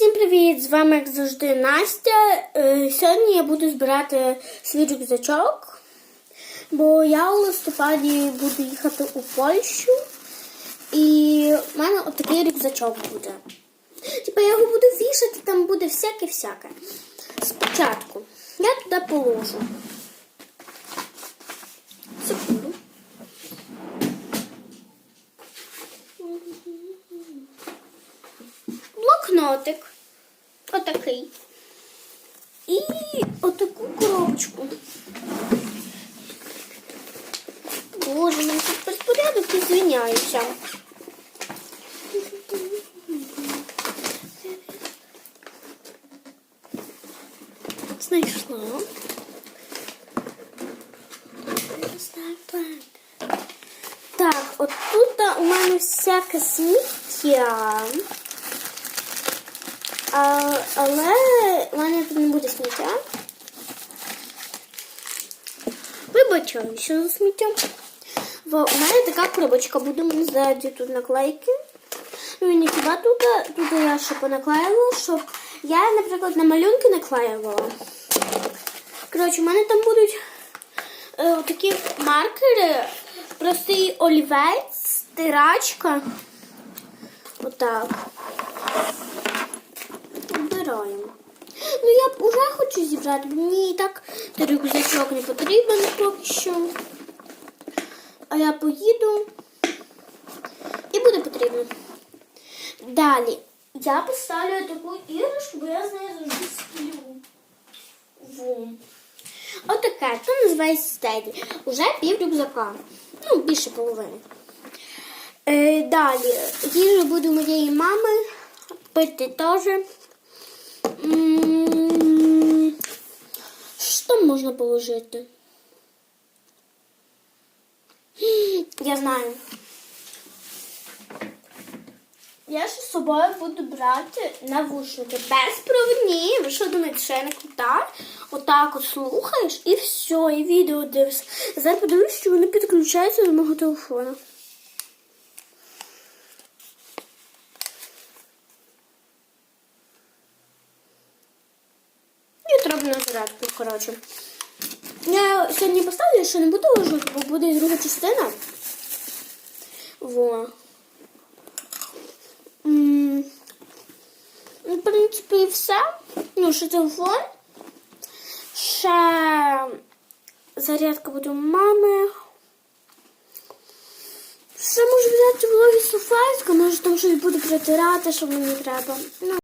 Всім привіт! З вами, як завжди, Настя. Е, Сьогодні я буду збирати свій рюкзачок, бо я у листопаді буду їхати у Польщу. І в мене отакий рюкзачок буде. Типа я його буду вішати, там буде всяке-всяке. Спочатку я туди положу. Блокнотик. Отакий. І отаку коробочку. Боже, мене тут безпорядок і звиняюся. Знайшла. Так, от тут у мене всяке сміття. А, але в мене тут не буде сміття. Вибачаю, що за сміття. Бо у мене така коробочка буде мені ззаді тут наклейки. Ну і не хіба тут, тут я ще понаклеїла, щоб я, наприклад, на малюнки наклеювала. Коротше, у мене там будуть е, такі маркери, простий олівець, стирачка. Отак. Обираємо. Ну, я б уже хочу зібрати, мені і так рюкзачок не потрібен поки що. А я поїду і буде потрібно. Далі. Я поставлю таку іграшку, бо я з нею завжди сплю. Во. Отаке. Це називається стеді. Уже пів рюкзака. Ну, більше половини. Е, далі. Їжа буде моєї мами. Пити теж. Можна положити? Я знаю. Я ж з собою буду брати навушники безпровідні. Ви що думаєте, що я не крута? Отак от слухаєш і все, і відео дивишся. Зараз подивлюсь, що вони підключаються до мого телефону. На зарядку, коротше. Я сьогодні поставлю, що не буду ложити, бо буде друга частина. Во. М, ну, В принципі, і все. Ну, ще телефон. Ще зарядка буде у мами. Ще можу взяти вологі суфайська, може там щось буде притирати, що мені треба. Ну,